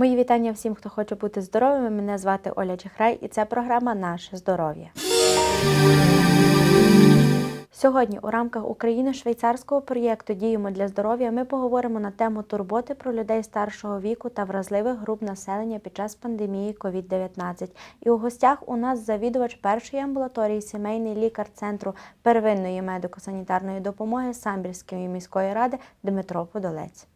Мої вітання всім, хто хоче бути здоровими. Мене звати Оля Чехрай, і це програма Наше здоров'я. Сьогодні у рамках україно-швейцарського проєкту Діємо для здоров'я ми поговоримо на тему турботи про людей старшого віку та вразливих груп населення під час пандемії COVID-19. І у гостях у нас завідувач першої амбулаторії, сімейний лікар центру первинної медико-санітарної допомоги Самбірської міської ради Дмитро Подолець.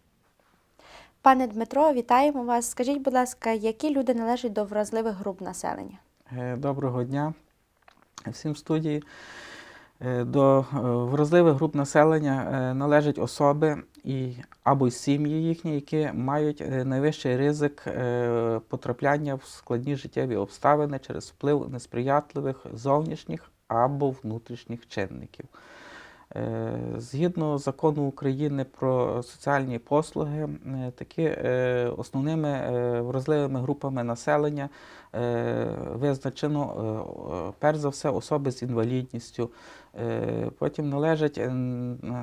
Пане Дмитро, вітаємо вас. Скажіть, будь ласка, які люди належать до вразливих груп населення? Е, Доброго дня всім в студії. Е, До е, вразливих груп населення належать особи і, або сім'ї їхні, які мають найвищий ризик потрапляння в складні життєві обставини через вплив несприятливих зовнішніх або внутрішніх чинників. Е, Згідно закону України про соціальні послуги, е, такі е, основними вразливими групами населення визначено перш за все особи з інвалідністю. Потім належать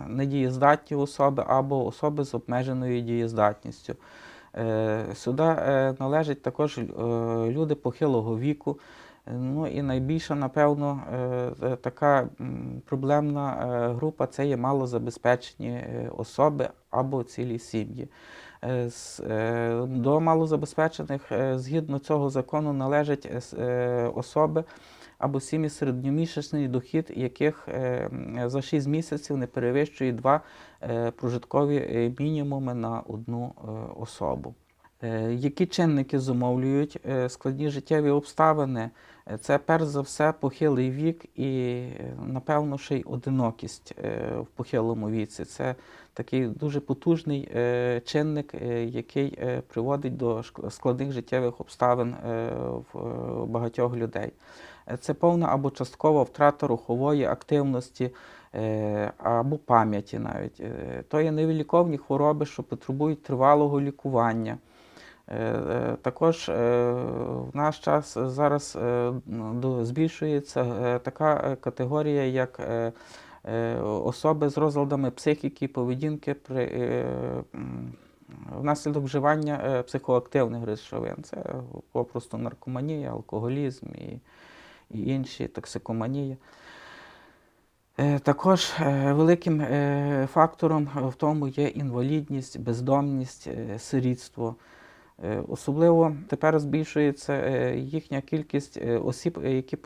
недієздатні особи або особи з обмеженою дієздатністю. Сюди належать також люди похилого віку. Ну і найбільша, напевно, е, е, така проблемна е, група це є малозабезпечені особи або цілі сім'ї. До малозабезпечених згідно цього закону належать особи або сім'ї середньомісячний дохід, яких за 6 місяців не перевищує 2 прожиткові мінімуми на одну особу. Які чинники зумовлюють складні життєві обставини? Е, Це перш за все похилий вік і, е, напевно, ще й одинокість е, в похилому віці. Це такий дуже потужний чинник, який приводить до складних життєвих обставин в багатьох людей. Це повна або часткова втрата рухової активності або пам'яті навіть. То є невиліковні хвороби, що потребують тривалого лікування. Е, е, Також е, в наш час зараз збільшується така категорія, як особи з розладами психіки поведінки при внаслідок вживання психоактивних речовин. Це попросту наркоманія, алкоголізм і, і інші токсикоманії. Е, Також великим фактором в тому є інвалідність, бездомність, сирітство. Е, Особливо тепер збільшується е, їхня кількість е, осіб, які,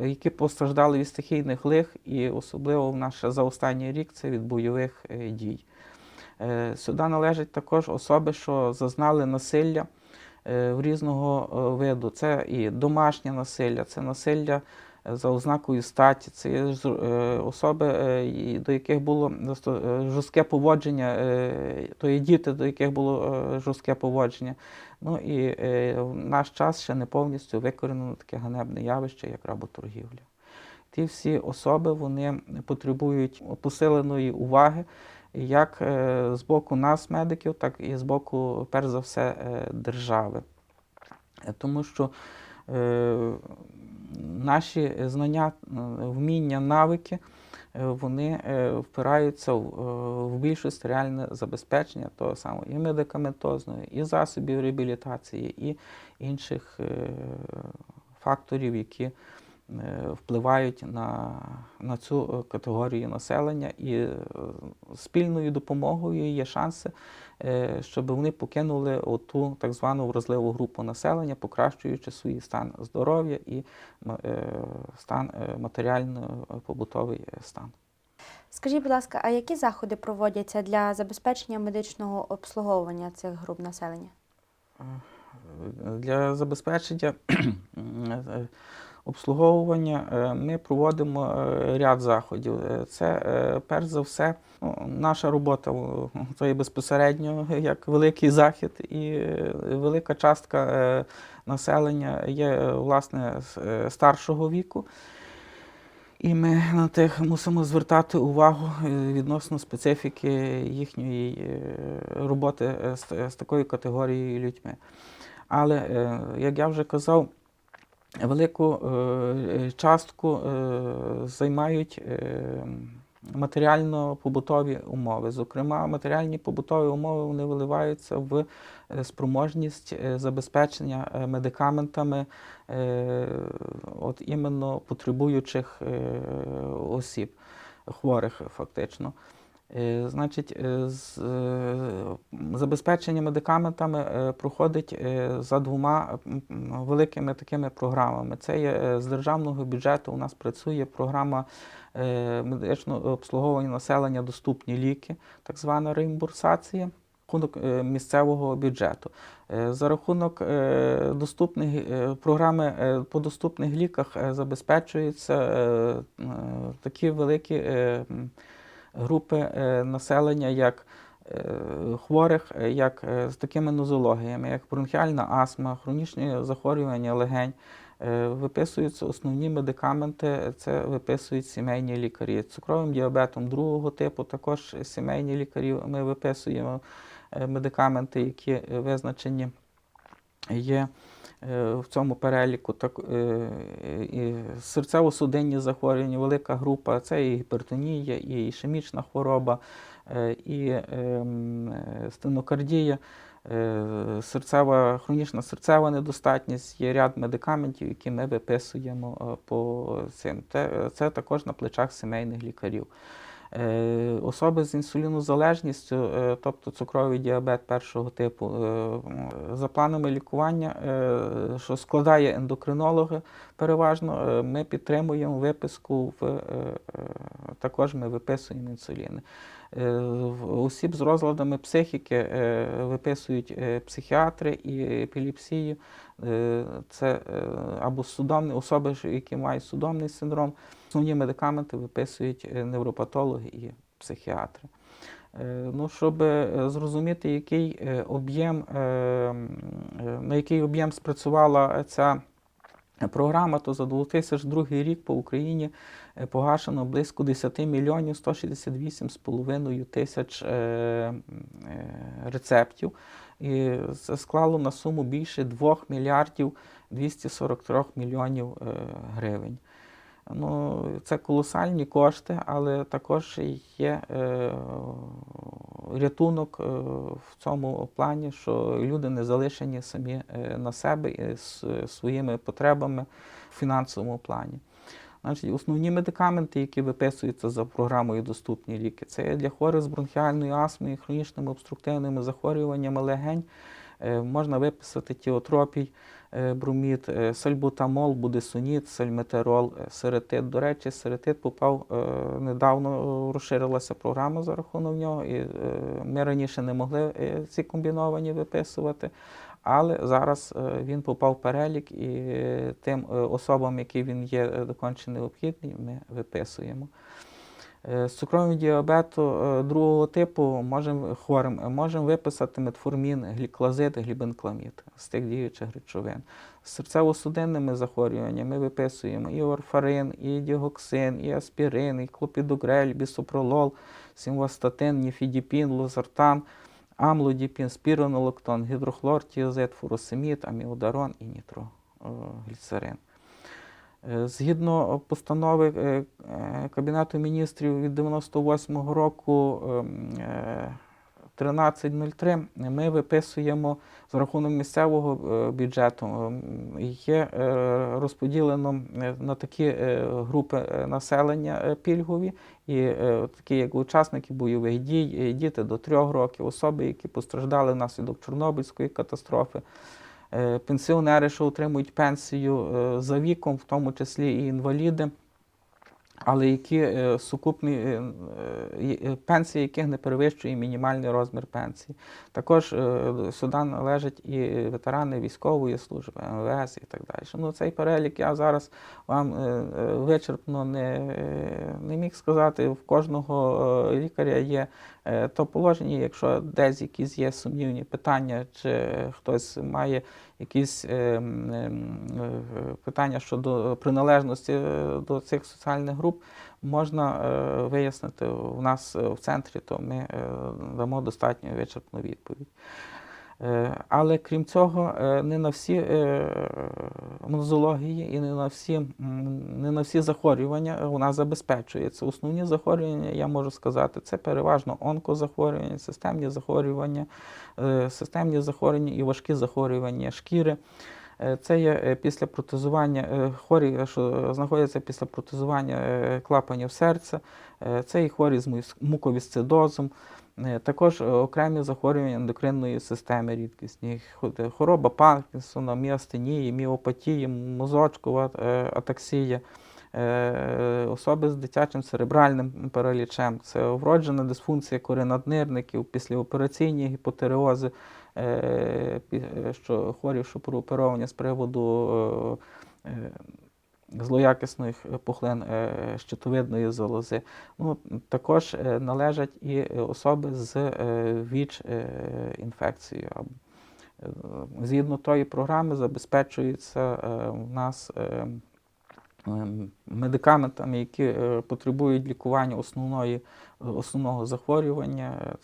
які постраждали від стихійних лих, і особливо в наш за останній рік це від бойових дій. Сюди належать також особи, що зазнали насилля в різного виду. Це і домашнє насилля, це насилля за ознакою статі, це є е, особи, е, до яких було е, жорстке поводження, то є діти, до яких було жорстке поводження. Ну і в наш час ще не повністю викорінено таке ганебне явище, як работоргівля. Ті всі особи вони потребують посиленої уваги як з боку нас, медиків, так і з боку, перш за все, держави. Тому що наші знання, е, вміння, навики, е, вони е, впираються в, більшість реальне забезпечення того самого і медикаментозної, і засобів реабілітації, і інших факторів, які впливають на, на цю категорію населення, і спільною допомогою є шанси, щоб вони покинули оту так звану вразливу групу населення, покращуючи свій стан здоров'я і е, стан е, матеріально-побутовий е, стан. Скажіть, будь ласка, а які заходи проводяться для забезпечення медичного обслуговування цих груп населення? Для забезпечення е, обслуговування е, ми проводимо е, ряд заходів. Е, Це перш за все ну, наша робота це є безпосередньо як великий захід, і велика частка населення є власне старшого віку. І ми на тих мусимо звертати увагу відносно специфіки їхньої роботи з, такою категорією людьми. Але, як я вже казав, велику е, частку е, займають е, матеріально-побутові умови. Зокрема, матеріальні побутові умови вони виливаються в спроможність забезпечення медикаментами от іменно потребуючих осіб, хворих фактично. Е, Значить, е, е, забезпечення медикаментами проходить за двома великими такими програмами. Це є з державного бюджету. У нас працює програма медичного обслуговування населення доступні ліки, так звана реімбурсація. Рахунок місцевого бюджету. За рахунок доступних програми по доступних ліках забезпечуються такі великі групи е, населення, як е, хворих, е, як з такими нозологіями, як бронхіальна астма, хронічні захворювання легень. Виписуються основні медикаменти, це виписують сімейні лікарі. Цукровим діабетом другого типу також сімейні лікарі ми виписуємо медикаменти, які визначені є в цьому переліку. Так, е, і серцево-судинні захворювання, велика група, це і гіпертонія, і ішемічна хвороба, е, і ем, е, стенокардія. Е, Серцева, хронічна серцева недостатність, є ряд медикаментів, які ми виписуємо е, по цим. Це також на плечах сімейних лікарів. Е, Особи з інсулінозалежністю, е, тобто цукровий діабет першого типу, е, за планами лікування, що складає ендокринологи переважно, ми підтримуємо виписку в також ми виписуємо інсуліни. Е, Осіб з розладами психіки е, виписують е, психіатри і епілепсію. Це або судомні особи, які мають судомний синдром. Основні медикаменти виписують невропатологи і психіатри. Ну, щоб зрозуміти, який об'єм, на який об'єм спрацювала ця програма, то за 2002 рік по Україні погашено близько 10 мільйонів 168,5 тисяч е, е, рецептів. І це склало на суму більше 2 мільярдів 243 мільйонів е, гривень. Ну, це колосальні кошти, але також є е, рятунок е, в цьому плані, що люди не залишені самі е, на себе з своїми потребами в фінансовому плані. Значить, основні медикаменти, які виписуються за програмою Доступні ліки, це для хворих з бронхіальною астмою, хронічними обструктивними захворюваннями легень. Е, Можна виписати тіотропій, е, бромід, е, сальбутамол, будесоніт, сальметерол, серетит. До речі, серетит попав недавно, розширилася програма за рахунок нього, і ми раніше не могли ці комбіновані виписувати. Але зараз е, він попав в перелік, і е, тим е, особам, які він є доконче необхідний, ми виписуємо. З цукровим діабету другого типу можем, хворим можемо виписати метформін, гліклазид, глібенкламід з тих діючих речовин. З серцево-судинними захворюваннями ми виписуємо і орфарин, і діоксин, і аспірин, і клопідогрель, бісопролол, сімвастатин, ніфідіпін, лозартан, амлодіпін, спіронолактон, гідрохлор, тіазид, фуросемід, аміодарон і нітрогліцерин. Е, Згідно постанови е, е, Кабінету міністрів від 98-го року ем, 1303 ми виписуємо з рахунок місцевого е, бюджету. ем, Є е, розподілено е, на такі е, групи е, населення е, пільгові, і е, такі як учасники бойових дій, е, діти до трьох років, особи, які постраждали внаслідок Чорнобильської катастрофи. Е, пенсіонери, що отримують пенсію е, за віком, в тому числі і інваліди, але які е, сукупні е, е, пенсії, яких не перевищує мінімальний розмір пенсії. Також сюди належать і ветерани військової служби, МВС і так далі. Ну, цей перелік я зараз вам вичерпно не, не міг сказати. В кожного лікаря є то положення, якщо десь якісь є сумнівні питання, чи хтось має якісь е, ем, е, питання щодо приналежності е, до цих соціальних груп, можна е, вияснити у нас е, в центрі, то ми е, дамо достатньо вичерпну відповідь. Е, Але крім цього, е, не на всі е, нозології і не на всі, не на всі захворювання вона забезпечується. Основні захворювання, я можу сказати, це переважно онкозахворювання, системні захворювання, е, системні захворювання і важкі захворювання шкіри. Е, Це є е, після протезування е, хворі, е, що знаходяться після протезування е, клапанів серця. Е, Це і хворі з муковісцидозом. Е, Також е, окремі захворювання ендокринної системи рідкісні, е, хвороба Паркінсона, міастенії, міопатії, мозочкова атаксія, особи з дитячим церебральним паралічем, це вроджена дисфункція коренаднирників, післяопераційні гіпотереози, що хворі, що прооперовані з приводу злоякісних пухлин е, щитовидної залози. Ну, також е, належать і особи з е, ВІЧ-інфекцією. Згідно тої програми забезпечується в нас ем, медикаментами, які е, потребують лікування основної, основного захворювання.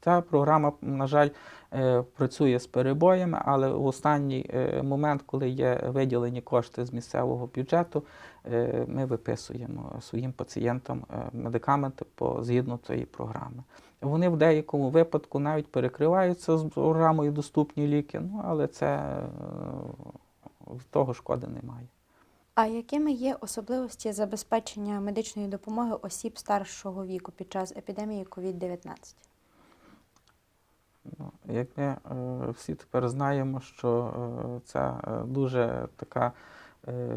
Ця програма, на жаль, е, працює з перебоями, але в останній е, момент, коли є виділені кошти з місцевого бюджету, е, ми виписуємо своїм пацієнтам е, медикаменти по згідно цієї програми. Вони в деякому випадку навіть перекриваються з програмою доступні ліки, ну але це е, того шкоди немає. А якими є особливості забезпечення медичної допомоги осіб старшого віку під час епідемії COVID-19? Ну, Як ми е, всі тепер знаємо, що це е, дуже така е,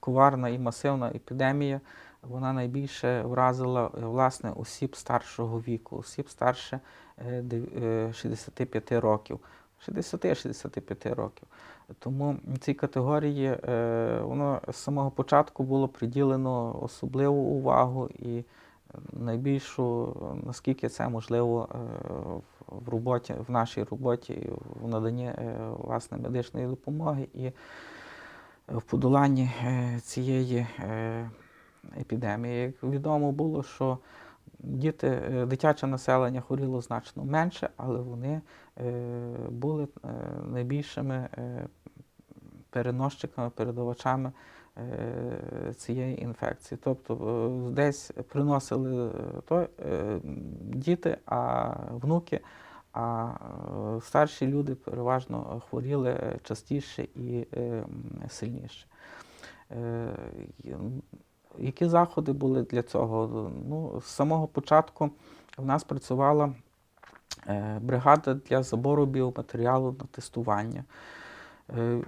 коварна і масивна епідемія, вона найбільше вразила власне осіб старшого віку, осіб старше е, дев- е, 65 років. 60-65 років. Тому цій категорії е, воно з самого початку було приділено особливу увагу і найбільшу, наскільки це можливо е, в- роботі, в нашій роботі, в наданні е, власне медичної допомоги і в подоланні цієї епідемії. Як відомо було, що діти, е, дитяче населення хворіло значно менше, але вони е, були е, найбільшими переносчиками, передавачами цієї інфекції. Тобто десь приносили то, діти, а внуки, а старші люди переважно хворіли частіше і сильніше. Які заходи були для цього? Ну, з самого початку в нас працювала е, бригада для забору біоматеріалу на тестування. Е,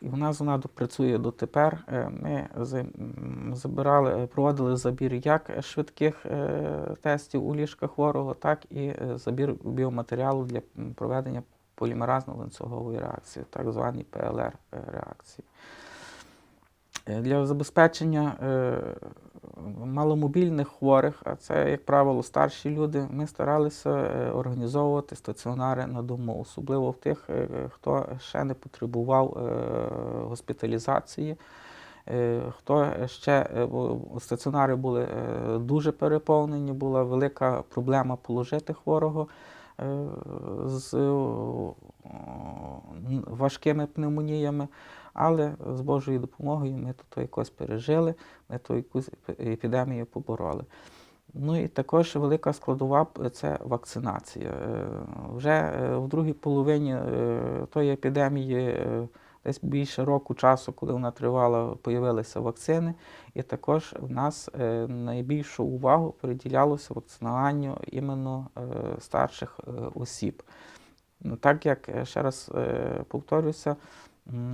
І в нас вона працює дотепер. Е, Ми забирали, проводили забір як швидких тестів у ліжка хворого, так і забір біоматеріалу для проведення полімеразно-ланцюгової реакції, так звані ПЛР реакції. Е, Для забезпечення е, маломобільних хворих, а це, як правило, старші люди, ми старалися е, організовувати стаціонари на дому, особливо в тих, е, хто ще не потребував е, госпіталізації. Е, Хто ще е, стаціонари були е, дуже переповнені, була велика проблема положити хворого е, з важкими пневмоніями. Але з Божою допомогою ми тут якось пережили, ми ту якусь епідемію побороли. Ну і також велика складова це вакцинація. Е, Вже е, в другій половині е, тої епідемії, десь більше року часу, коли вона тривала, появилися вакцини, і також в нас найбільшу увагу приділялося вакцинуванню іменно старших осіб. Ну, Так як, ще раз повторюся,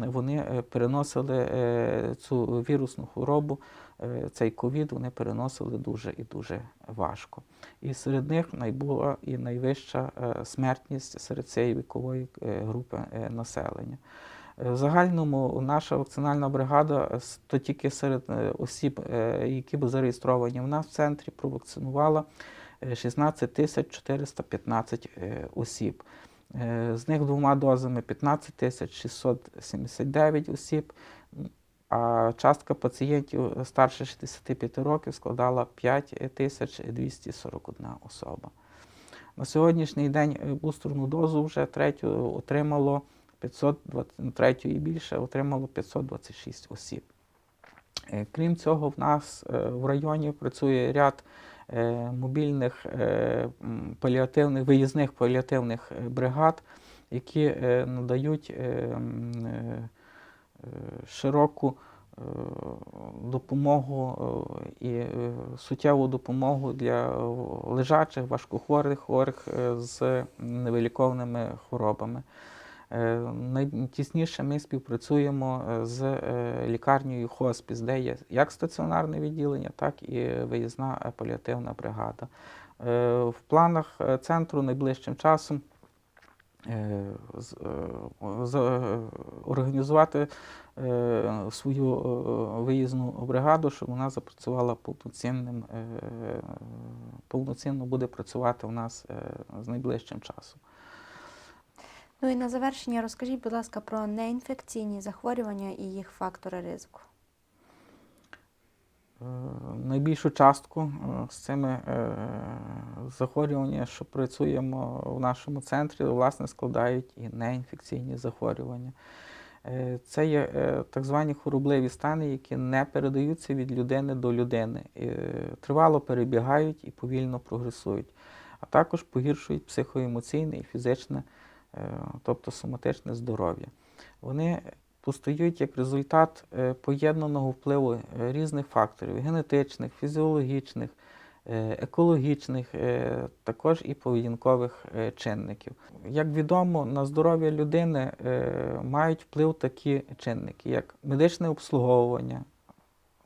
вони е, переносили е, цю вірусну хворобу, е, цей ковід вони переносили дуже і дуже важко. І серед них найбула і найвища смертність серед цієї вікової групи населення. В загальному наша вакцинальна бригада то тільки серед осіб, які були зареєстровані в нас в центрі, провакцинувала е, 16 тисяч 415 е, осіб. Е, З них двома дозами 15 679 осіб, а частка пацієнтів старше 65 років складала 5 241 особа. На сьогоднішній день е, бустерну дозу вже третю отримало 520, третю і більше отримало 526 осіб. Е, Крім цього, в нас в районі працює ряд мобільних е, паліативних, виїзних паліативних е, бригад, які е, надають е, е, е, широку е, допомогу е, і е, суттєву допомогу для е, лежачих, важкохворих, хворих е, з невиліковними хворобами. Е, Найтісніше ми співпрацюємо е, з е, лікарнею хоспіс, де є як стаціонарне відділення, так і виїзна паліативна бригада. В планах центру найближчим часом організувати свою виїзну бригаду, щоб вона запрацювала повноцінним, повноцінно буде працювати у нас з найближчим часом. Ну і на завершення розкажіть, будь ласка, про неінфекційні захворювання і їх фактори ризику. Е, Найбільшу частку е, з цими е, захворюваннями, що працюємо в нашому центрі, власне, складають і неінфекційні захворювання. Це є так звані хворобливі стани, які не передаються від людини до людини, тривало перебігають і повільно прогресують, а також погіршують психоемоційне і фізичне, тобто соматичне здоров'я. Вони постають як результат е, поєднаного впливу е, різних факторів генетичних, фізіологічних, е, екологічних, е, також і поведінкових е, чинників. Як відомо, на здоров'я людини е, мають вплив такі чинники, як медичне обслуговування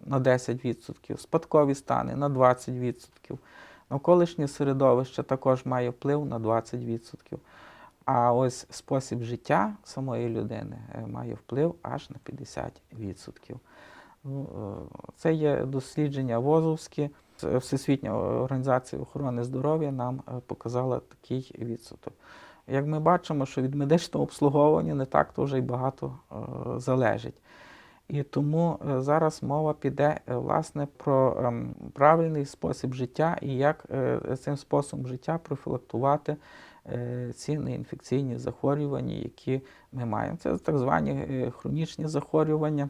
на 10%, спадкові стани на 20%, навколишнє середовище також має вплив на 20%. А ось спосіб життя самої людини е, має вплив аж на 50%. Ну, е, Це є дослідження ВОЗовські. Це Всесвітня організація охорони здоров'я нам е, показала такий відсоток. Як ми бачимо, що від медичного обслуговування не так то вже й багато е, залежить. І тому е, зараз мова піде е, власне про ем, правильний спосіб життя і як е, цим способом життя профілактувати е, ці неінфекційні захворювання, які ми маємо. Це так звані е, хронічні захворювання,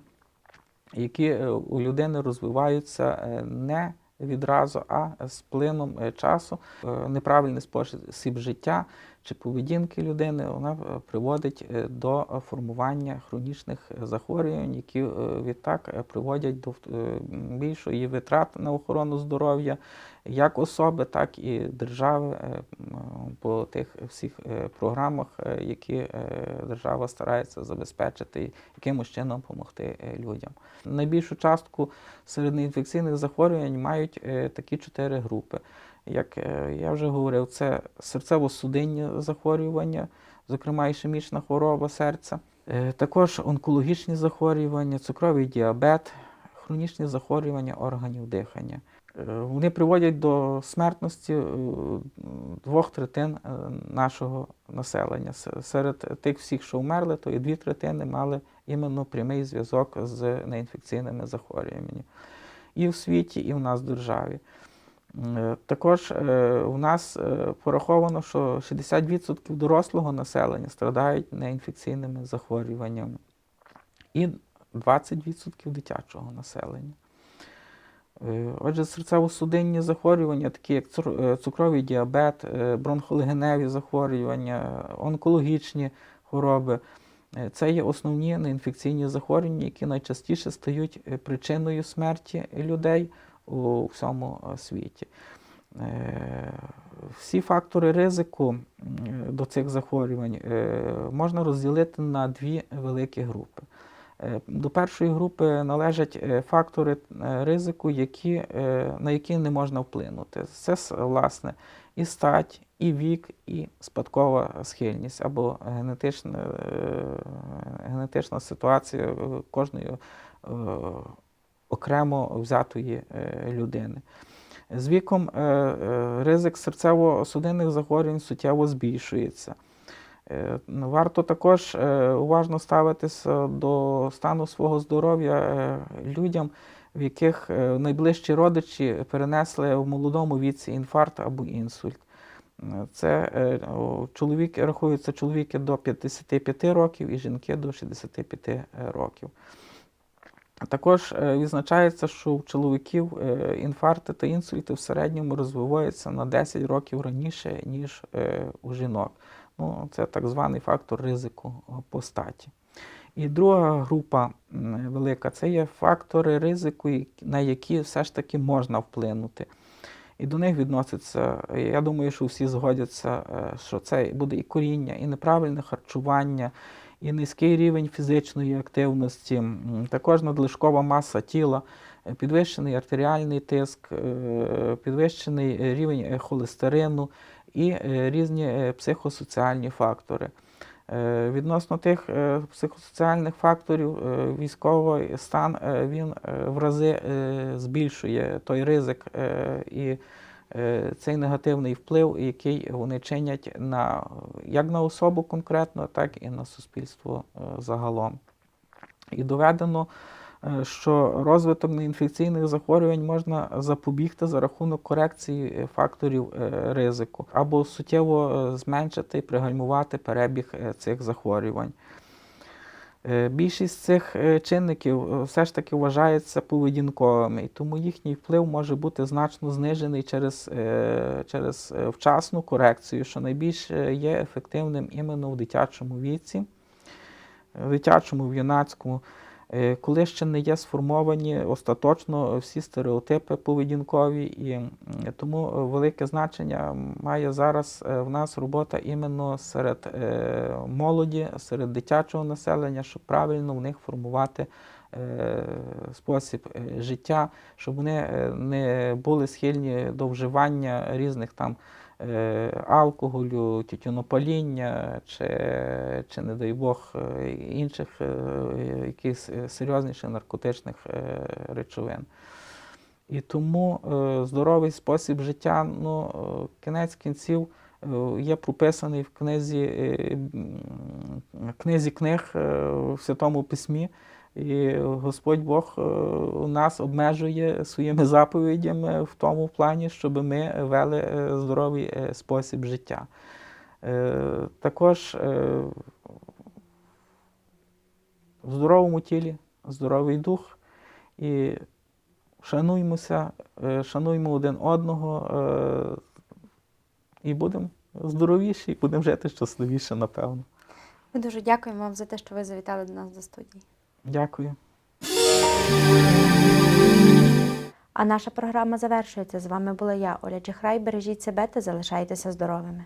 які е, у людини розвиваються е, не відразу, а з плином е, часу. Е, Неправильний спосіб життя чи поведінки людини вона е, приводить е, до е, формування хронічних захворювань, які відтак приводять до більшої витрат на охорону здоров'я як особи, так і держави по тих всіх програмах, які держава старається забезпечити і якимось чином допомогти людям. Найбільшу частку серед неінфекційних захворювань мають такі чотири групи. Як е, я вже говорив, це серцево-судинні захворювання, зокрема ішемічна хвороба серця, Е, також онкологічні захворювання, цукровий діабет, хронічні захворювання органів дихання. Е, Вони приводять до смертності двох третин нашого населення. Серед тих всіх, що вмерли, то і дві третини мали іменно прямий зв'язок з неінфекційними захворюваннями. І в світі, і в нас в державі. Е, Також е, у нас е, пораховано, що 60% дорослого населення страдають неінфекційними захворюваннями і 20% дитячого населення. Отже, серцево-судинні захворювання, такі як цукровий діабет, бронхолегеневі захворювання, онкологічні хвороби, це є основні неінфекційні захворювання, які найчастіше стають причиною смерті людей у всьому е, світі. Е, Всі фактори ризику до цих захворювань е, можна розділити на дві великі групи. До першої групи належать фактори ризику, які, на які не можна вплинути. Це власне і стать, і вік, і спадкова схильність або генетична, генетична ситуація кожної окремо взятої е, людини. З віком е, е, ризик серцево-судинних захворювань суттєво збільшується. Варто також уважно ставитися до стану свого здоров'я людям, в яких найближчі родичі перенесли в молодому віці інфаркт або інсульт. Це чоловіки рахуються чоловіки до 55 років і жінки до 65 років. Також е, відзначається, що у чоловіків е, інфаркти та інсульти в середньому розвиваються на 10 років раніше, ніж е, у жінок. Ну, це так званий фактор ризику по статі. І друга група велика це є фактори ризику, на які все ж таки можна вплинути. І до них відноситься, я думаю, що всі згодяться, що це буде і коріння, і неправильне харчування, і низький рівень фізичної активності, також надлишкова маса тіла, е, підвищений артеріальний тиск, е, підвищений рівень е, холестерину і різні психосоціальні фактори. Відносно тих психосоціальних факторів, військовий стан він в рази збільшує той ризик і цей негативний вплив, який вони чинять на як на особу конкретно, так і на суспільство е, загалом. І доведено, е, що розвиток неінфекційних захворювань можна запобігти за рахунок корекції е, факторів е, ризику або суттєво е, зменшити і пригальмувати перебіг е, цих захворювань. Е, Більшість цих е, чинників е, все ж таки вважається поведінковими, і тому їхній вплив може бути значно знижений через, через вчасну корекцію, що найбільш є ефективним іменно в дитячому віці, в дитячому, в юнацькому, коли ще не є сформовані остаточно всі стереотипи поведінкові, і тому е, велике значення має зараз е, в нас робота іменно серед е, молоді, серед дитячого населення, щоб правильно в них формувати е, спосіб е, життя, щоб вони е, не були схильні до вживання різних там е, алкоголю, тютюнопаління чи, чи, не дай Бог, е, інших е, якихось е, серйозніших наркотичних е, речовин. І тому е, здоровий спосіб життя, ну, е, кінець кінців е, є прописаний в книзі, е, книзі книг е, в Святому Письмі. І Господь Бог е, нас обмежує своїми заповідями в тому плані, щоб ми вели е, здоровий е, спосіб життя. Також в здоровому тілі здоровий дух і шануймося, шануймо один одного і будемо здоровіші, і будемо жити щасливіше, напевно. Ми дуже дякуємо вам за те, що ви завітали до нас до студії. Дякую. А наша програма завершується. З вами була я, Оля Чехрай. Бережіть себе та залишайтеся здоровими.